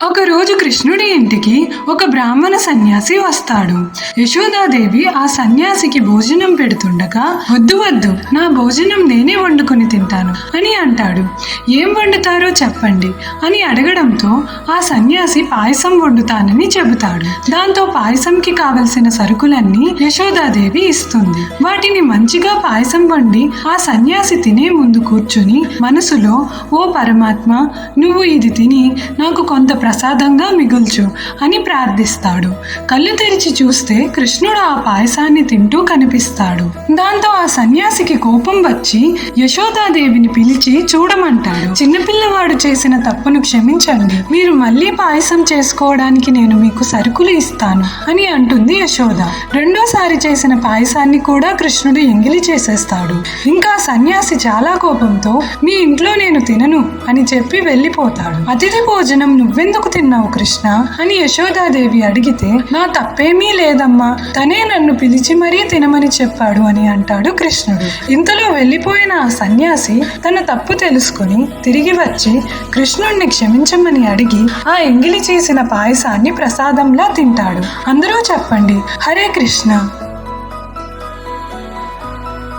ఒకరోజు కృష్ణుడి ఇంటికి ఒక బ్రాహ్మణ సన్యాసి వస్తాడు. యశోదాదేవి ఆ సన్యాసికి భోజనం పెడుతుండగా వద్దు వద్దు నా భోజనం నేనే వండుకొని తింటాను అని అంటాడు. ఏం వండుతారో చెప్పండి అని అడగడంతో ఆ సన్యాసి పాయసం వండుతానని చెబుతాడు. దాంతో పాయసంకి కావలసిన సరుకులన్నీ యశోదాదేవి ఇస్తుంది. వాటిని మంచిగా పాయసం వండి ఆ సన్యాసి తినే ముందు కూర్చుని మనసులో ఓ పరమాత్మ నువ్వు ఇది తిని నాకు కొంత ప్రసాదంగా మిగుల్చు అని ప్రార్థిస్తాడు. కళ్ళు తెరిచి చూస్తే కృష్ణుడు ఆ పాయసాన్ని తింటూ కనిపిస్తాడు. దాంతో ఆ సన్యాసికి కోపం వచ్చి యశోదాదేవిని పిలిచి చూడమంటాడు. చిన్నపిల్లవాడు చేసిన తప్పును క్షమించండి. మీరు మళ్ళీ పాయసం చేసుకోవడానికి నేను మీకు సరుకులు ఇస్తాను అని అంటుంది యశోద. రెండోసారి చేసిన పాయసాన్ని కూడా కృష్ణుడు ఎంగిలి చేసేస్తాడు. ఇంకా సన్యాసి చాలా కోపంతో మీ ఇంట్లో నేను తినను అని చెప్పి వెళ్ళిపోతాడు. అతిథి భోజనం నువ్వెందుకు తిన్నావు కృష్ణ? అని యశోదాదేవి అడిగితే నా తప్పేమీ లేదమ్మా. తనే నన్ను పిలిచి మరీ తినమని చెప్పాడు అని అంటాడు కృష్ణుడు. ఇంతలో వెళ్ళిపోయిన ఆ సన్యాసి తన తప్పు తెలుసుకుని తిరిగి వచ్చి కృష్ణుణ్ణి క్షమించమని అడిగి ఆ ఎంగిలి చేసిన పాయసాన్ని ప్రసాదంలా తింటాడు. అందరూ చెప్పండి హరే కృష్ణ